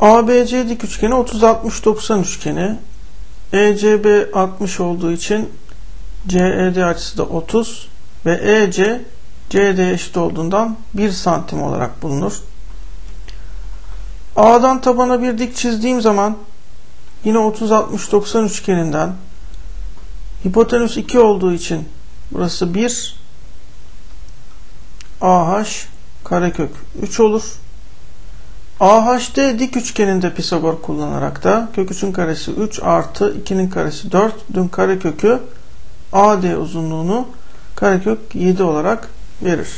ABC dik üçgeni 30-60-90 üçgeni. ECB 60 olduğu için CED açısı da 30 ve EC CD eşit olduğundan 1 santim olarak bulunur. A'dan tabana bir dik çizdiğim zaman yine 30-60-90 üçgeninden hipotenüs 2 olduğu için burası 1 AH karekök 3 olur. AHD dik üçgeninde Pisagor kullanarak da kök 3'ün karesi 3 artı 2'nin karesi 4 dün karekökü AD uzunluğunu karekök 7 olarak verir.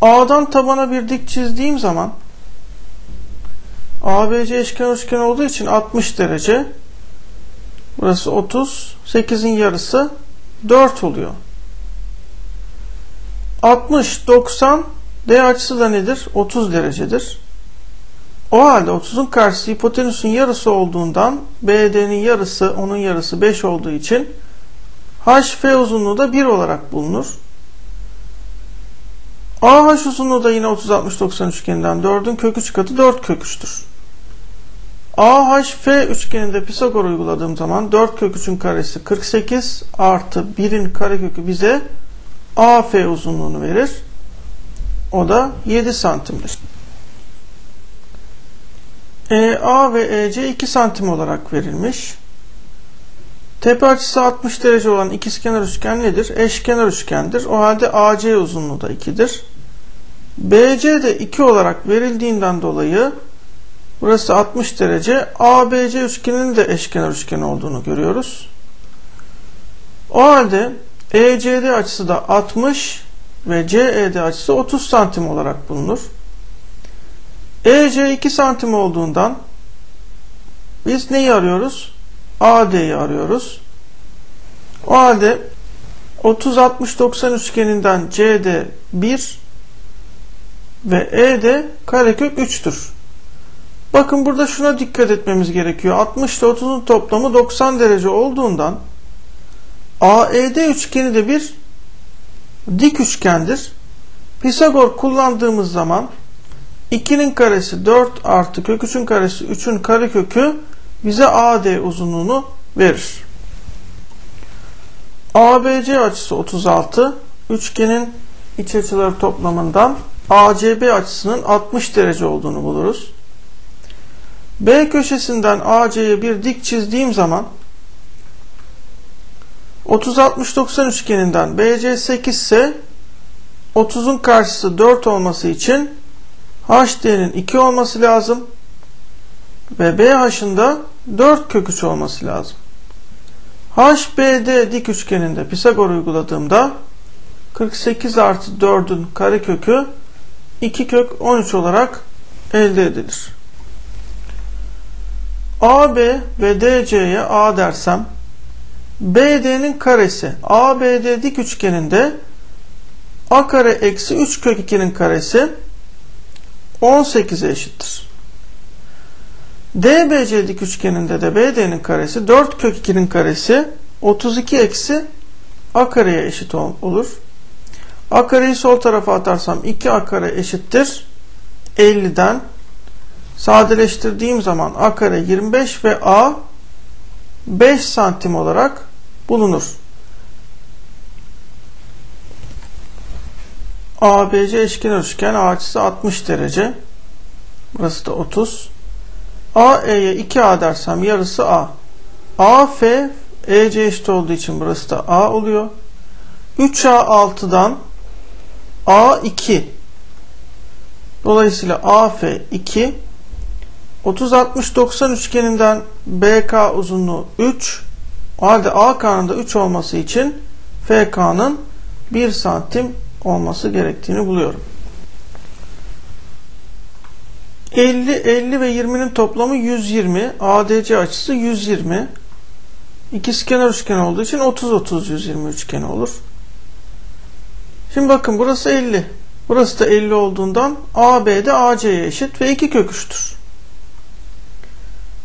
A'dan tabana bir dik çizdiğim zaman ABC eşkenar üçgen olduğu için 60 derece burası 30 8'in yarısı 4 oluyor. 60 90 D açısı da nedir? 30 derecedir. O halde 30'un karşısı hipotenüsün yarısı olduğundan BD'nin yarısı onun yarısı 5 olduğu için HF uzunluğu da 1 olarak bulunur. AH uzunluğu da yine 30-60-90 üçgeninden 4'ün kök 3 katı 4 kök 3'tür. AHF üçgeninde Pisagor uyguladığım zaman 4 kök 3'ün karesi 48 artı 1'in karekökü bize AF uzunluğunu verir. O da 7 santimdir. EA ve EC 2 santim olarak verilmiş. Tepe açısı 60 derece olan ikizkenar üçgen nedir? Eşkenar üçgendir. O halde AC uzunluğu da 2'dir. BC de 2 olarak verildiğinden dolayı burası 60 derece. ABC üçgeninin de eşkenar üçgen olduğunu görüyoruz. O halde ECD açısı da 60 ve CED açısı 30 santim olarak bulunur. EC 2 santim olduğundan biz neyi arıyoruz? AD'yi arıyoruz. O halde 30-60-90 üçgeninden CD 1 ve ED karekök 3'tür. Bakın burada şuna dikkat etmemiz gerekiyor. 60 ile 30'un toplamı 90 derece olduğundan AED üçgeni de bir dik üçgendir. Pisagor kullandığımız zaman 2'nin karesi 4 artı kök 3'ün karesi 3'ün karekökü bize AD uzunluğunu verir. ABC açısı 36. Üçgenin iç açıları toplamından ACB açısının 60 derece olduğunu buluruz. B köşesinden AC'ye bir dik çizdiğim zaman 30-60-90 üçgeninden BC 8 ise 30'un karşısı 4 olması için HD'nin 2 olması lazım ve BH'ın da 4 kök 3 olması lazım. HBD dik üçgeninde Pisagor uyguladığımda 48 artı 4'ün karekökü 2 kök 13 olarak elde edilir. AB ve DC'ye A dersem BD'nin karesi ABD dik üçgeninde A kare eksi 3 kök 2'nin karesi 18'e eşittir. DBC dik üçgeninde de BD'nin karesi 4 kök 2'nin karesi 32 eksi A kareye eşit olur. A kareyi sol tarafa atarsam 2 A kare eşittir 50'den sadeleştirdiğim zaman A kare 25 ve A 5 santim olarak bulunur. ABC eşkenar üçgen açısı 60 derece. Burası da 30. AE'ye 2A dersem yarısı A. AF EC eşit olduğu için burası da A oluyor. 3A 6'dan A2 Dolayısıyla AF 2 30-60-90 üçgeninden BK uzunluğu 3 o halde AK'nın da 3 olması için FK'nın 1 santim olması gerektiğini buluyorum. 50, 50 ve 20'nin toplamı 120. ADC açısı 120. İkisi kenar üçgen olduğu için 30 30 120 üçgeni olur. Şimdi bakın burası 50. Burası da 50 olduğundan AB de AC'ye eşit ve 2 köküştür.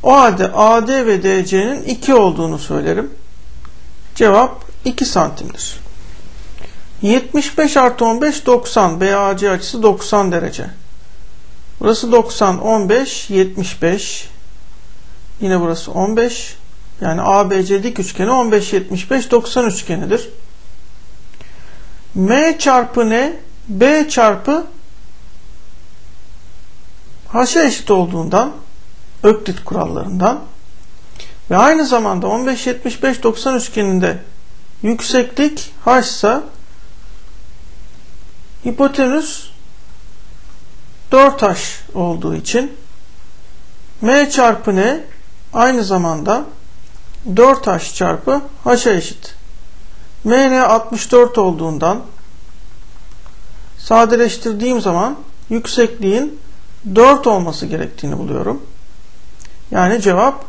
O halde AD ve DC'nin 2 olduğunu söylerim. Cevap 2 santimdir. 75 artı 15 90. BAC açısı 90 derece. Burası 90, 15, 75. Yine burası 15. Yani ABC dik üçgeni 15, 75, 90 üçgenidir. M çarpı N, B çarpı H'a eşit olduğundan Öklit kurallarından ve aynı zamanda 15, 75, 90 üçgeninde yükseklik H ise hipotenüs 4H olduğu için M çarpı N aynı zamanda 4H çarpı H'a eşit. MN 64 olduğundan sadeleştirdiğim zaman yüksekliğin 4 olması gerektiğini buluyorum. Yani cevap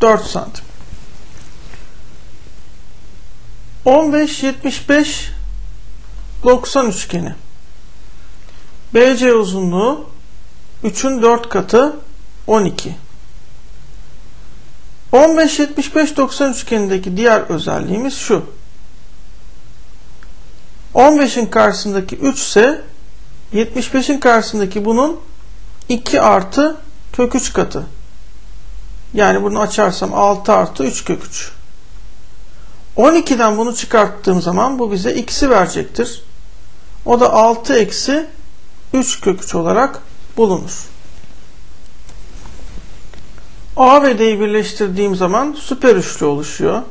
4 santim. 15, 75, 90 üçgeni. BC uzunluğu 3'ün 4 katı 12. 15, 75, 90 üçgenindeki diğer özelliğimiz şu. 15'in karşısındaki 3 ise 75'in karşısındaki bunun 2 artı kök 3 katı. Yani bunu açarsam 6 artı 3 kök 3. 12'den bunu çıkarttığım zaman bu bize x'i verecektir. O da 6 eksi 3 kök 3 olarak bulunur. A ve D'yi birleştirdiğim zaman süper üçlü oluşuyor.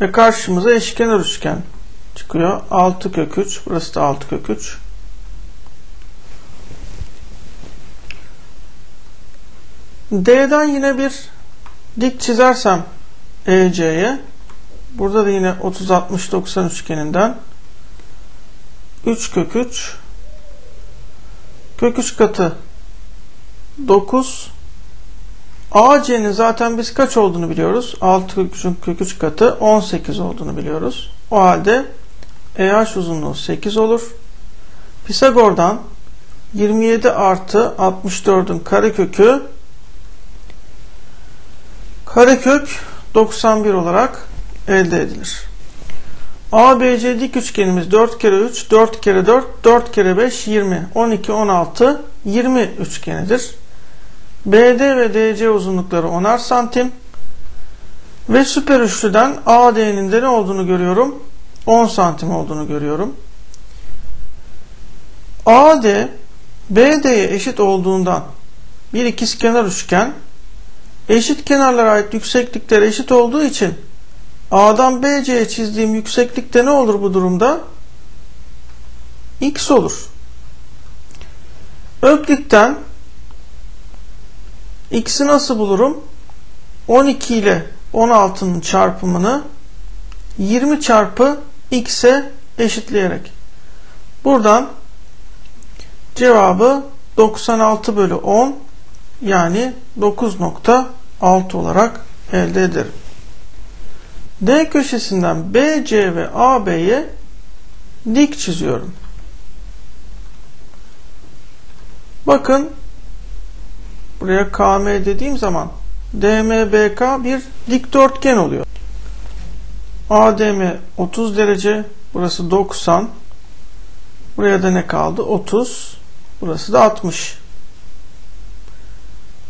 Ve karşımıza eşkenar üçgen çıkıyor. 6 kök 3. Burası da 6 kök 3. D'den yine bir dik çizersem EC'ye burada da yine 30 60 90 üçgeninden 3 kök 3 kök 3 katı 9 AC'nin zaten biz kaç olduğunu biliyoruz. 6 kök 3'ün kök 3 katı 18 olduğunu biliyoruz. O halde EH uzunluğu 8 olur. Pisagor'dan 27 artı 64'ün karekökü karekök 91 olarak elde edilir. ABC dik üçgenimiz 4 kere 3, 4 kere 4, 4 kere 5, 20, 12, 16, 20 üçgenidir. BD ve DC uzunlukları 10'ar santim. Ve süper üçlüden AD'nin de ne olduğunu görüyorum? 10 santim olduğunu görüyorum. AD BD'ye eşit olduğundan bir ikizkenar üçgen eşit kenarlara ait yükseklikler eşit olduğu için A'dan BC'ye çizdiğim yükseklikte ne olur bu durumda? X olur. Öklitten X'i nasıl bulurum? 12 ile 16'nın çarpımını 20 çarpı X'e eşitleyerek. Buradan cevabı 96 bölü 10 yani 9.6 olarak elde ederim. D köşesinden BC ve AB'ye dik çiziyorum. Bakın buraya KM dediğim zaman DMBK bir dikdörtgen oluyor. ADM 30 derece, burası 90. Buraya da ne kaldı? 30. Burası da 60.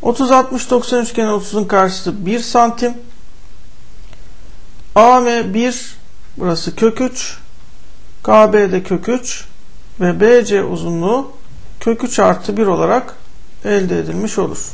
30 60 90 üçgeni 30'un karşısı 1 santim. AM 1 burası kök 3. KB de kök 3 ve BC uzunluğu kök 3 artı 1 olarak elde edilmiş olur.